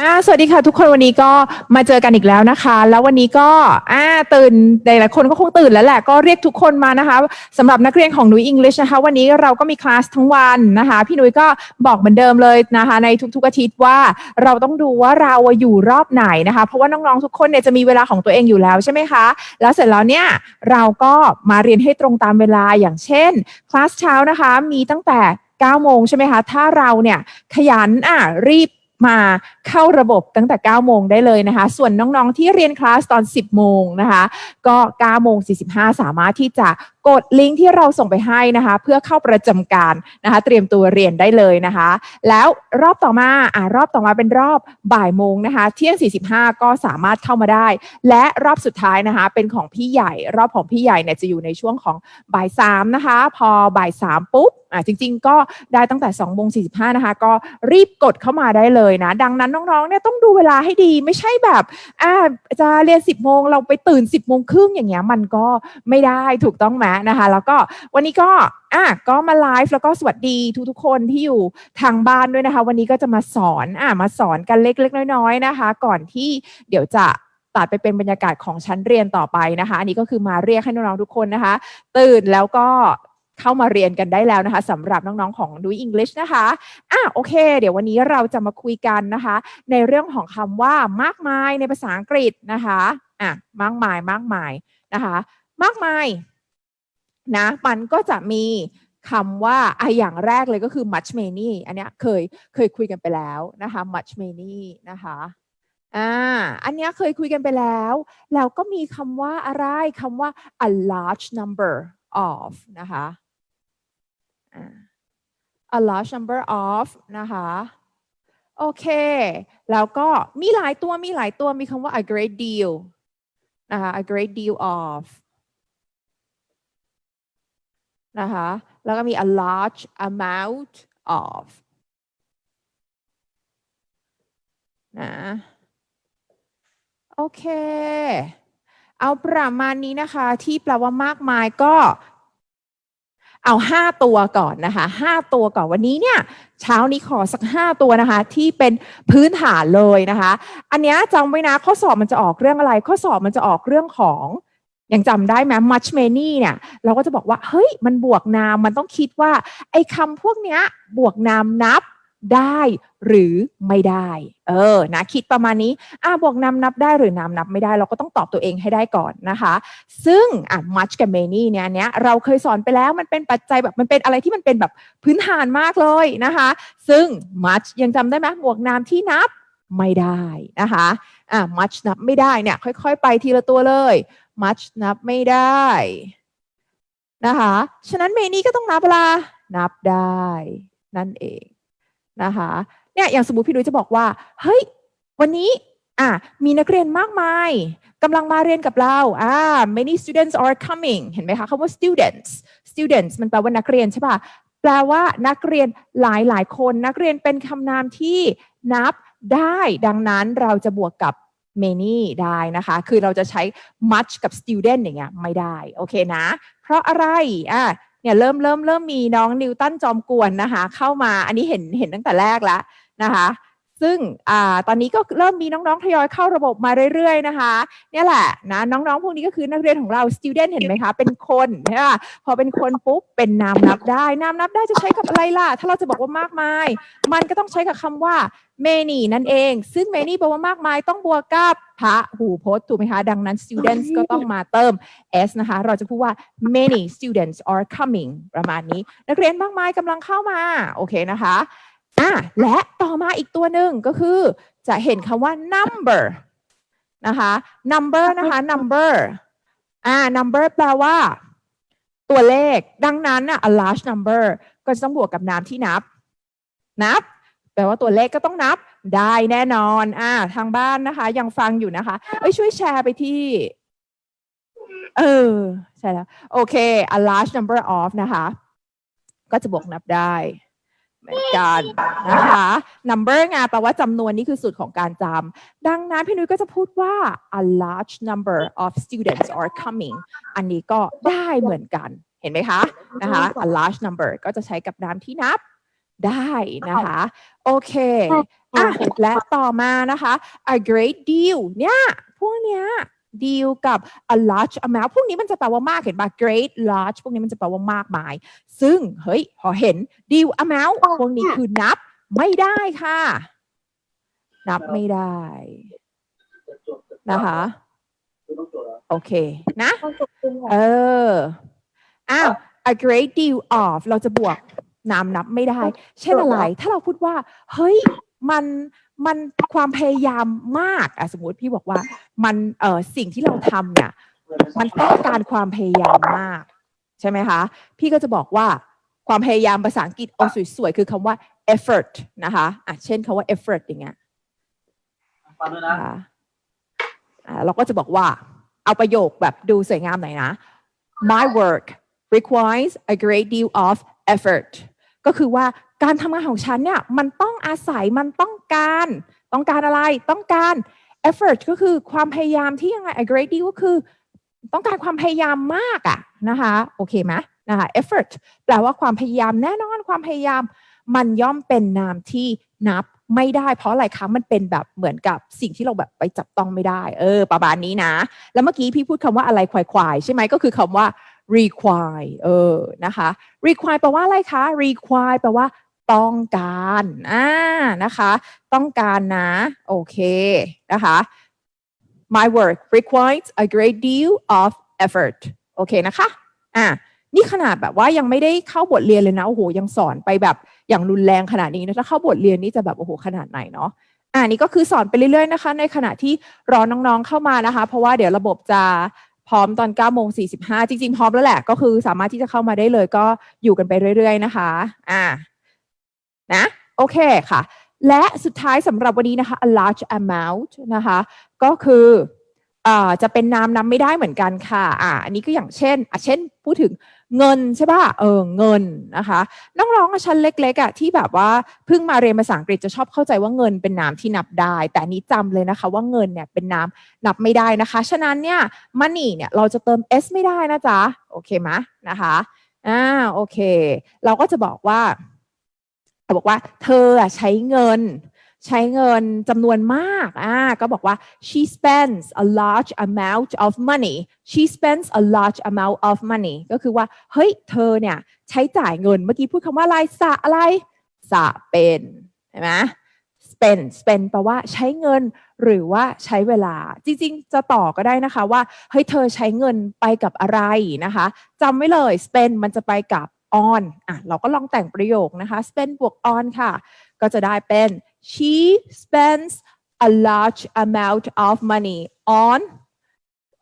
อ่าสวัสดีค่ะทุกคนวันนี้ก็มาเจอกันอีกแล้วนะคะ แล้ววันนี้ก็อ่าตื่นหลายๆคนก็คงตื่นแล้วแหละก็เรียกทุกคนมานะคะสำหรับนักเรียนของนุ้ยอังกฤษนะคะ วันนี้เราก็มีคลาสทั้งวันนะคะ พี่นุ้ยก็บอกเหมือนเดิมเลยนะคะ ในทุกๆอาทิตย์ว่าเราต้องดูว่าเราอยู่รอบไหนนะคะ เพราะว่าน้องๆทุกคนเนี่ยจะมีเวลาของตัวเองอยู่แล้วใช่ไหมคะ แล้วเสร็จแล้วเนี่ยเราก็มาเรียนให้ตรงตามเวลาอย่างเช่นคลาสเช้านะคะมีตั้งแต่9โมงใช่ไหมคะ ถ้าเราเนี่ยขยันอะรีบ มาเข้าระบบตั้งแต่ 9 โมงได้เลยนะคะ ส่วนน้องๆที่เรียนคลาสตอน 10 โมงนะคะ ก็ 9 โมง 45 สามารถที่จะกดลิงก์ที่เราส่งไปให้นะคะ เพื่อเข้าประจำการนะคะ เตรียมตัวเรียนได้เลยนะคะ แล้วรอบต่อมาอ่ารอบต่อมาเป็นรอบบ่ายโมงนะคะ เที่ยง 45 ก็สามารถเข้ามาได้ และรอบสุดท้ายนะคะ เป็นของพี่ใหญ่ รอบของพี่ใหญ่เนี่ยจะอยู่ในช่วงของบ่ายสามนะคะ พอบ่ายสามปุ๊บอ่าจริง ๆ ก็ได้ตั้งแต่2โมง45นะคะ ก็รีบกดเข้ามาได้เลยนะ ดังนั้นน้องๆเนี่ยต้องดูเวลาให้ดีไม่ใช่แบบอ่าจะเรียน 10โมงเราไปตื่น 10โมงครึ่งอย่างเงี้ยมันก็ไม่ได้ถูกต้องไหมนะคะ แล้วก็วันนี้ก็อะก็มาไลฟ์แล้วก็สวัสดีทุกๆคนที่อยู่ทางบ้านด้วยนะคะ วันนี้ก็จะมาสอนอะมาสอนกันเล็กๆ น้อยๆนะคะ ก่อนที่เดี๋ยวจะตัดไปเป็นบรรยากาศของชั้นเรียนต่อไปนะคะ อันนี้ก็คือมาเรียกให้น้องๆทุกคนนะคะ ตื่นแล้วก็เข้ามาเรียนกันได้แล้วนะคะสำหรับน้องๆของดูอังกฤษนะคะอะโอเค เดี๋ยววันนี้เราจะมาคุยกันนะคะ ในเรื่องของคำว่ามากมายในภาษาอังกฤษนะคะอะมากมายมากมายนะคะ มากมาย นะมันก็จะมีคำว่าอะอย่างแรกเลยก็คือ much many อันเนี้ยเคยเคยคุยกันไปแล้วนะคะ much many นะคะอ่าอันเนี้ยเคยคุยกันไปแล้วแล้วก็มีคำว่าอะไรคำว่า a large number of นะคะอ่า a large number of นะคะโอเค แล้วก็มีหลายตัวมีหลายตัวมีคำว่า a great deal นะคะ a great deal of นะคะ แล้วก็มี a large amount of นะโอเค เอาประมาณนี้นะคะ ที่แปลว่ามากมายก็เอาห้าตัวก่อนนะคะห้าตัวก่อนวันนี้เนี่ย เช้านี้ขอสักห้าตัวนะคะ ที่เป็นพื้นฐานเลยนะคะ อันเนี้ยจำไว้นะข้อสอบมันจะออกเรื่องอะไร ข้อสอบมันจะออกเรื่องของ ยังจำได้ไหม much many เนี่ย เราก็จะบอกว่า เฮ้ย มันบวกนาม มันต้องคิดว่า ไอ้คำพวกเนี้ย บวกนามนับได้หรือไม่ได้ เออ นะ คิดประมาณนี้ อ่าบวกนามนับได้หรือนามนับไม่ได้ เราก็ต้องตอบตัวเองให้ได้ก่อนนะคะ ซึ่ง อะ much กับ many เนี่ยอันเนี้ย เราเคยสอนไปแล้ว มันเป็นปัจจัยแบบ มันเป็นอะไรที่มันเป็นแบบพื้นฐานมากเลยนะคะ ซึ่ง much ยังจำได้ไหมบวกนามที่นับไม่ได้นะคะ อะ much นับไม่ได้เนี่ย ค่อย ๆ ไปทีละตัวเลย much นับไม่ได้นะคะ ฉะนั้น many ก็ต้องนับเวลานับได้ นั่นเองนะคะเนี่ยอย่างสมมติพี่ดุยจะบอกว่า เฮ้ย วันนี้อะมีนักเรียนมากมายกำลังมาเรียนกับเราอ่า many students are coming เห็นไหมคะคำว่า students students มันแปลว่านักเรียนใช่ป่ะแปลว่านักเรียนหลายหลายคน นักเรียนเป็นคำนามที่นับได้ ดังนั้นเราจะบวกกับ many ได้นะคะ คือเราจะใช้ much กับ student อย่างเงี้ยไม่ได้ โอเคนะ เพราะอะไรอะเนี่ยเริ่มเริ่มเริ่มมีน้องนิวตันจอมกวนนะคะ เข้ามาอันนี้เห็นเห็นตั้งแต่แรกแล้วนะคะ ซึ่งอตอนนี้ก็เริ่มมีน้องๆทยอยเข้าระบบมาเรื่อยๆนะคะเนี่ยแหละนะน้องๆพวกนี้ก็คือนักเรียนของเรา student เห็นไหมคะ เป็นคนใช่ป่ะพอเป็นคนปุ๊บเป็นนามนับได้นามนับได้จะใช้กับอะไรล่ะ ถ้าเราจะบอกว่ามากมาย มันก็ต้องใช้กับคำว่า many นั่นเอง ซึ่ง many แปลว่ามากมายต้องบวกกับพระหูพจน์ถูกไหมคะ ดังนั้น students ก็ต้องมาเติม s นะคะ เราจะพูดว่า many students are coming ประมาณนี้ นักเรียนมากมายกำลังเข้ามา โอเคนะคะ อะและต่อมาอีกตัวหนึ่งก็คือจะเห็นคำว่า number นะคะ number นะคะ number อ่า number แปลว่า ตัวเลข ดังนั้นอะ a large number ก็จะต้องบวกกับนามที่นับ นับ แปลว่าตัวเลขก็ต้องนับ ได้แน่นอน อ่า ทางบ้านนะคะ ยังฟังอยู่นะคะ เอ้ยช่วยแชร์ไปที่ เออ ใช่แล้ว โอเค a large number of นะคะ ก็จะบวกนับได้ เหมือนกันนะคะ number ไงแปลว่าจำนวนนี่คือสูตรของการจำดังนั้นพี่นุ้ยก็จะพูดว่า a large number of students are coming อันนี้ก็ได้เหมือนกัน เห็นไหมคะนะคะ a large number ก็จะใช้กับนามที่นับได้นะคะ โอเคอะและต่อมานะคะ a great deal เนี่ย พวกเนี้ย deal กับ a large amount พวกนี้มันจะแปลว่ามากเห็นปะ great large พวกนี้มันจะแปลว่ามากมาย ซึ่งเฮ้ยพอเห็น deal amount พวกนี้คือนับไม่ได้ค่ะ นับไม่ได้ นะคะโอเค นะ เออ อ้าว a great deal of เราจะบวกนามนับไม่ได้ เช่นอะไร ถ้าเราพูดว่า เฮ้ย มัน มันความพยายามมากอะสมมติพี่บอกว่ามันเออสิ่งที่เราทำเนี่ยมันต้องการความพยายามมาก ใช่ไหมคะ พี่ก็จะบอกว่าความพยายามภาษาอังกฤษเอาสวยๆ คือคำว่า effort นะคะอะเช่นคำว่า effort อย่างเงี้ยฟังด้วยนะนะคะอ่าเราก็จะบอกว่า เอาประโยคแบบดูสวยงามหน่อยนะ my work requires a great deal of effort ก็คือว่า การทำงานของฉันเนี่ยมันต้องอาศัยมันต้องการ ต้องการอะไรต้องการ effort ก็คือความพยายามที่ยังไง a great deal ก็คือ ต้องการความพยายามมากอะนะคะโอเคไหมนะคะ effort แปลว่าความพยายามแน่นอนความพยายาม มันย่อมเป็นนามที่นับไม่ได้ เพราะอะไรคะมันเป็นแบบเหมือนกับสิ่งที่เราแบบไปจับต้องไม่ได้ เออ ประมาณนี้นะ แล้วเมื่อกี้พี่พูดคำว่าอะไรควายๆใช่ไหมก็คือคำว่า require เออนะคะ require แปลว่าอะไรคะ require แปลว่า ต้องการอ่านะคะ ต้องการนะ โอเคนะคะ my work requires a great deal of effort โอเคนะคะ อะนี่ขนาดแบบว่ายังไม่ได้เข้าบทเรียนเลยนะ โอ้โห ยังสอนไปแบบอย่างรุนแรงขนาดนี้นะ ถ้าเข้าบทเรียนนี่จะแบบ โอ้โห ขนาดไหนเนาะ อ่านี่ก็คือสอนไปเรื่อยๆนะคะ ในขณะที่รอน้องๆเข้ามานะคะ เพราะว่าเดี๋ยวระบบจะพร้อมตอน9โมง45 จริงๆ พร้อมแล้วแหละ ก็คือสามารถที่จะเข้ามาได้เลย ก็อยู่กันไปเรื่อย ๆ นะคะ อ่า นะโอเคค่ะ และสุดท้ายสำหรับวันนี้นะคะ a large amount นะคะ ก็คืออ่าจะเป็นนามนำไม่ได้เหมือนกันค่ะอ่าอันนี้ก็อย่างเช่นอะเช่นพูดถึงเงินใช่ป่ะเออเงินนะคะน้องๆอะชั้นเล็กๆอะที่แบบว่าเพิ่งมาเรียนภาษาอังกฤษจะชอบเข้าใจว่าเงินเป็นนามที่นับได้ แต่นี้จำเลยนะคะว่าเงินเนี่ยเป็นนามนับไม่ได้นะคะฉะนั้นเนี่ย money เนี่ยเราจะเติม s ไม่ได้นะจ๊ะโอเคไหมนะคะอ่าโอเค เราก็จะบอกว่า บอกว่าเธอใช้เงินใช้เงินจำนวนมาก อ่า ก็บอกว่า she spends a large amount of money she spends a large amount of money ก็คือว่า เฮ้ย เธอเนี่ย ใช้จ่ายเงิน เมื่อกี้พูดคำว่าอะไรสะอะไร สะเป็นใช่ไหม spend spend แปลว่าใช้เงินหรือว่าใช้เวลา จริงๆ จะต่อก็ได้นะคะว่า เฮ้ย เธอใช้เงินไปกับอะไรนะคะจำไว้เลย spend มันจะไปกับ on อะเราก็ลองแต่งประโยคนะคะ spend บวก on ค่ะ ก็จะได้เป็น she spends a large amount of money on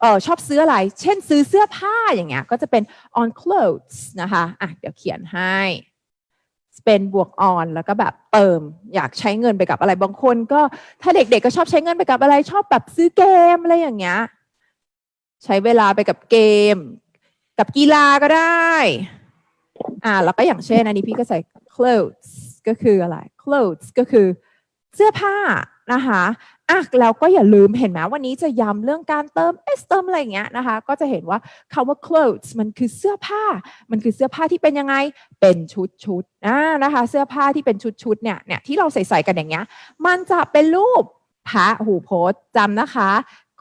เออชอบซื้ออะไร เช่นซื้อเสื้อผ้าอย่างเงี้ย ก็จะเป็น on clothes นะคะ อะ เดี๋ยวเขียนให้ spend บวก on แล้วก็แบบเติม อยากใช้เงินไปกับอะไร บางคนก็ถ้าเด็กๆก็ชอบใช้เงินไปกับอะไร ชอบแบบซื้อเกมอะไรอย่างเงี้ย ใช้เวลาไปกับเกม กับกีฬาก็ได้ อ่าแล้วก็อย่างเช่น อันนี้พี่ก็ใส่ clothes ก็คืออะไร clothes ก็คือเสื้อผ้านะคะอะแล้วก็อย่าลืมเห็นไหมวันนี้จะย้ำเรื่องการเติม s เติมอะไรอย่างเงี้ยนะคะ ก็จะเห็นว่าคำว่า clothes มันคือเสื้อผ้า มันคือเสื้อผ้าที่เป็นยังไงเป็นชุดชุดอ่านะคะ เสื้อผ้าที่เป็นชุดชุดเนี่ยเนี่ยที่เราใส่ใส่กันอย่างเงี้ย มันจะเป็นรูปพระหูโพสต์จำนะคะ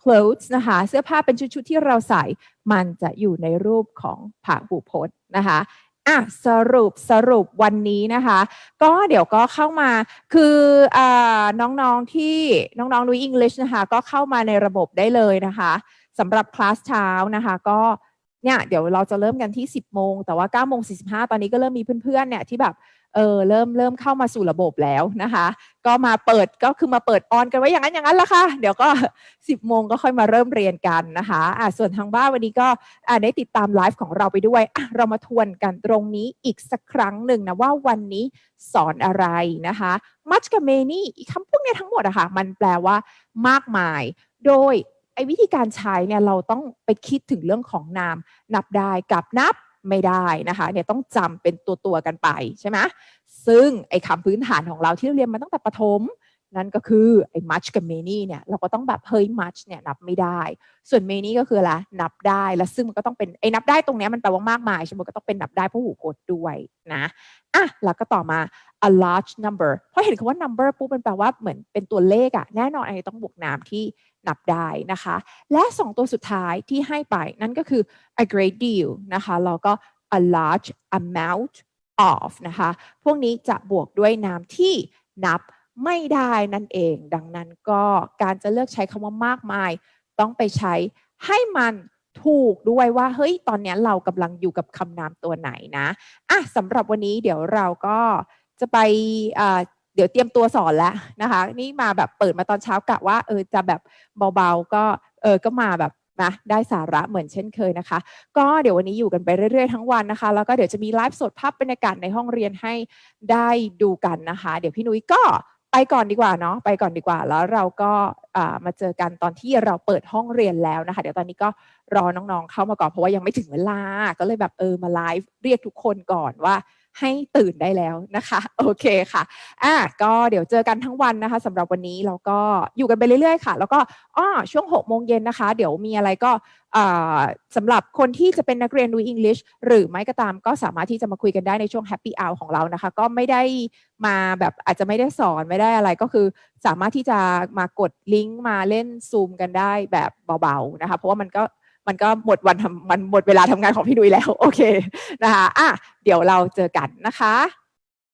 clothes นะคะ เสื้อผ้าเป็นชุดๆที่เราใส่ มันจะอยู่ในรูปของพระหูโพสต์นะคะ อะสรุปสรุปวันนี้นะคะ ก็เดี๋ยวก็เข้ามาคืออ่าน้องๆที่น้องๆดูอังกฤษนะคะ ก็เข้ามาในระบบได้เลยนะคะสำหรับคลาสเช้านะคะ ก็ เนี่ยเดี๋ยวเราจะเริ่มกันที่ 10 โมง แต่ว่า9โมง45 ตอนนี้ก็เริ่มมีเพื่อนๆเนี่ยที่แบบเออเริ่มเริ่มเข้ามาสู่ระบบแล้วนะคะ ก็มาเปิดก็คือมาเปิดออนกันไว้อย่างนั้นอย่างนั้นละค่ะ เดี๋ยวก็ 10 โมงก็ค่อยมาเริ่มเรียนกันนะคะอะส่วนทางบ้านวันนี้ก็อะได้ติดตามไลฟ์ของเราไปด้วยอะเรามาทวนกันตรงนี้อีกสักครั้งหนึ่งนะว่าวันนี้สอนอะไรนะคะ much กับ many คำพวกนี้ทั้งหมดอะค่ะมันแปลว่ามากมาย โดย ไอ้วิธีการใช้เนี่ยเราต้องไปคิดถึงเรื่องของนาม นับได้กับนับไม่ได้นะคะเนี่ยต้องจำเป็นตัวตัวกันไปใช่ไหมซึ่งไอ้คำพื้นฐานของเราที่เราเรียนมาตั้งแต่ประถมนั่นก็คือไอ้ much กับ many เนี่ยเราก็ต้องแบบเฮ้ย much เนี่ยนับไม่ได้ ส่วน many ก็คืออะไรนับได้แล้วซึ่งมันก็ต้องเป็นไอ้นับได้ตรงเนี้ยมันแปลว่ามากมายใช่ไหมก็ต้องเป็นนับได้พหูพจน์ด้วยนะอะแล้วก็ต่อมา a large number เพราะเห็นคำว่า number ปุ๊บมันแปลว่าเหมือนเป็นตัวเลขอะแน่นอนไอ้ต้องบวกน้ำที่ นับได้นะคะ และ 2 ตัวสุดท้ายที่ให้ไปนั่นก็คือ a great deal นะคะแล้วก็ a large amount of นะคะ พวกนี้จะบวกด้วยน้ำที่นับไม่ได้นั่นเอง ดังนั้นก็การจะเลือกใช้คำว่ามากมาย ต้องไปใช้ให้มันถูกด้วยว่า เฮ้ย ตอนนี้เรากำลังอยู่กับคำนามตัวไหนนะ อะสำหรับวันนี้เดี๋ยวเราก็จะไป เดี๋ยวเตรียมตัวสอนแล้วนะคะ นี่มาแบบเปิดมาตอนเช้ากะว่าเออจะแบบเบาๆก็เออก็มาแบบนะได้สาระเหมือนเช่นเคยนะคะ ก็เดี๋ยววันนี้อยู่กันไปเรื่อยๆทั้งวันนะคะ แล้วก็เดี๋ยวจะมีไลฟ์สดภาพบรรยากาศในห้องเรียนให้ได้ดูกันนะคะ เดี๋ยวพี่นุ้ยก็ไปก่อนดีกว่าเนาะไปก่อนดีกว่า แล้วเราก็มาเจอกันตอนที่เราเปิดห้องเรียนแล้วนะคะ เดี๋ยวตอนนี้ก็รอน้องๆเข้ามาก่อนเพราะว่ายังไม่ถึงเวลา ก็เลยแบบเออมาไลฟ์เรียกทุกคนก่อนว่า ให้ตื่นได้แล้วนะคะ โอเคค่ะอะก็เดี๋ยวเจอกันทั้งวันนะคะสำหรับวันนี้เราก็อยู่กันไปเรื่อยๆค่ะ แล้วก็อ้อช่วง6โมงเย็นนะคะ เดี๋ยวมีอะไรก็สำหรับคนที่จะเป็นนักเรียนดู English หรือไม่ก็ตามก็สามารถที่จะมาคุยกันได้ในช่วง Happy Hour ของเรานะคะ ก็ไม่ได้มาแบบอาจจะไม่ได้สอนไม่ได้อะไรก็คือ สามารถที่จะมากดลิงก์มาเล่นซูมกันได้แบบเบาๆนะคะ เพราะว่ามันก็ มันก็หมดวันทำมันหมดเวลาทำงานของพี่ดุยแล้ว โอเคนะคะอะเดี๋ยวเราเจอกันนะคะ